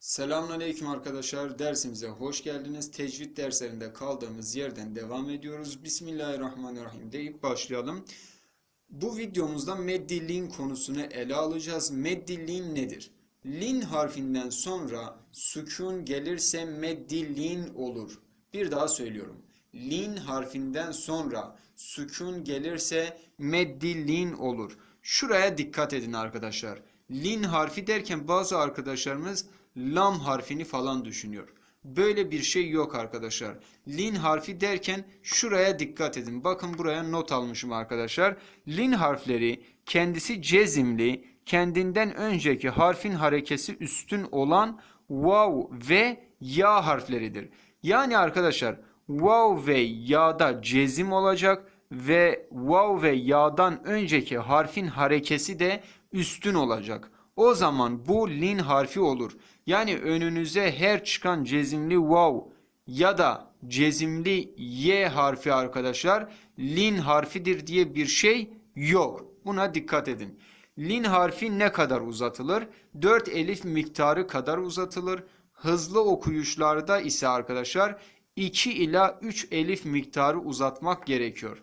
Selamünaleyküm arkadaşlar. Dersimize hoş geldiniz. Tecvid derslerinde kaldığımız yerden devam ediyoruz. Bismillahirrahmanirrahim deyip başlayalım. Bu videomuzda meddi lin konusunu ele alacağız. Meddi lin nedir? Lin harfinden sonra sükun gelirse meddi lin olur. Bir daha söylüyorum. Lin harfinden sonra sükun gelirse meddi lin olur. Şuraya dikkat edin arkadaşlar. Lin harfi derken bazı arkadaşlarımız lam harfini falan düşünüyor. Böyle bir şey yok arkadaşlar. Lin harfi derken şuraya dikkat edin. Bakın buraya not almışım arkadaşlar. Lin harfleri kendisi cezimli, kendinden önceki harfin harekesi üstün olan vav ve ya harfleridir. Yani arkadaşlar vav ve ya'da cezim olacak ve vav ve ya'dan önceki harfin harekesi de üstün olacak. O zaman bu lin harfi olur. Yani önünüze her çıkan cezimli vav ya da cezimli y harfi arkadaşlar lin harfidir diye bir şey yok. Buna dikkat edin. Lin harfi ne kadar uzatılır? 4 elif miktarı kadar uzatılır. Hızlı okuyuşlarda ise arkadaşlar 2 ila 3 elif miktarı uzatmak gerekiyor.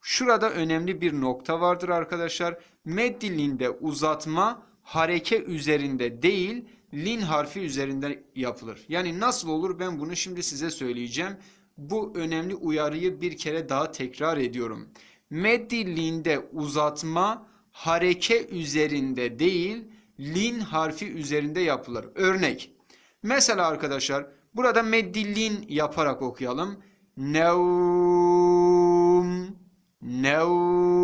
Şurada önemli bir nokta vardır arkadaşlar. Meddi linde uzatma hareke üzerinde değil lin harfi üzerinde yapılır. Yani nasıl olur ben bunu şimdi size söyleyeceğim. Bu önemli uyarıyı bir kere daha tekrar ediyorum. Meddi uzatma hareke üzerinde değil lin harfi üzerinde yapılır. Örnek. Mesela arkadaşlar burada meddi lin yaparak okuyalım. Nevm, nevm,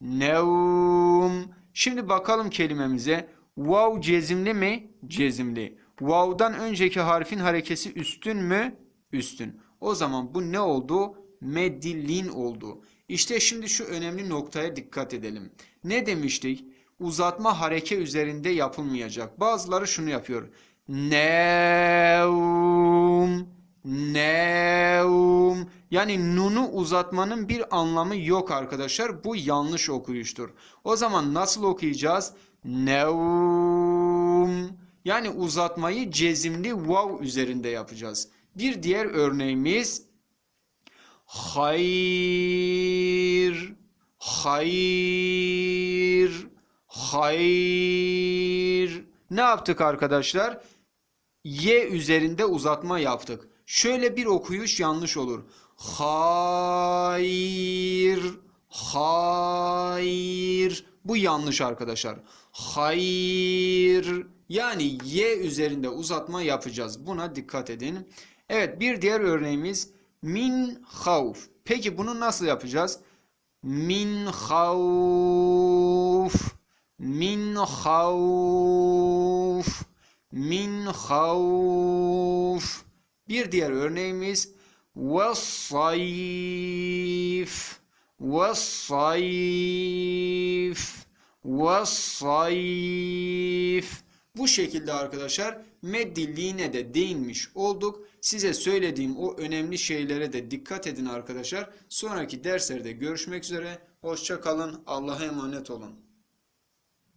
nevm. Şimdi bakalım kelimemize. Vav cezimli mi? Cezimli. Vav'dan önceki harfin harekesi üstün mü? Üstün. O zaman bu ne oldu? Meddilin oldu. İşte şimdi şu önemli noktaya dikkat edelim. Ne demiştik? Uzatma hareke üzerinde yapılmayacak. Bazıları şunu yapıyor. Nevm, nevm. Yani nunu uzatmanın bir anlamı yok arkadaşlar. Bu yanlış okuyuştur. O zaman nasıl okuyacağız? Nevm. Yani uzatmayı cezimli vav üzerinde yapacağız. Bir diğer örneğimiz hayır, hayır, hayır. Ne yaptık arkadaşlar? Y üzerinde uzatma yaptık. Şöyle bir okuyuş yanlış olur. Hayır, hayır. Bu yanlış arkadaşlar. Hayır. Yani Y üzerinde uzatma yapacağız. Buna dikkat edin. Evet bir diğer örneğimiz min havf. Peki bunu nasıl yapacağız? Min havf. Min havf. Min havf. Bir diğer örneğimiz وَالصَّيْفِ وَالصَّيْفِ وَالصَّيْفِ Bu şekilde arkadaşlar meddilliğine de değinmiş olduk. Size söylediğim o önemli şeylere de dikkat edin arkadaşlar. Sonraki derslerde görüşmek üzere. Hoşça kalın. Allah'a emanet olun.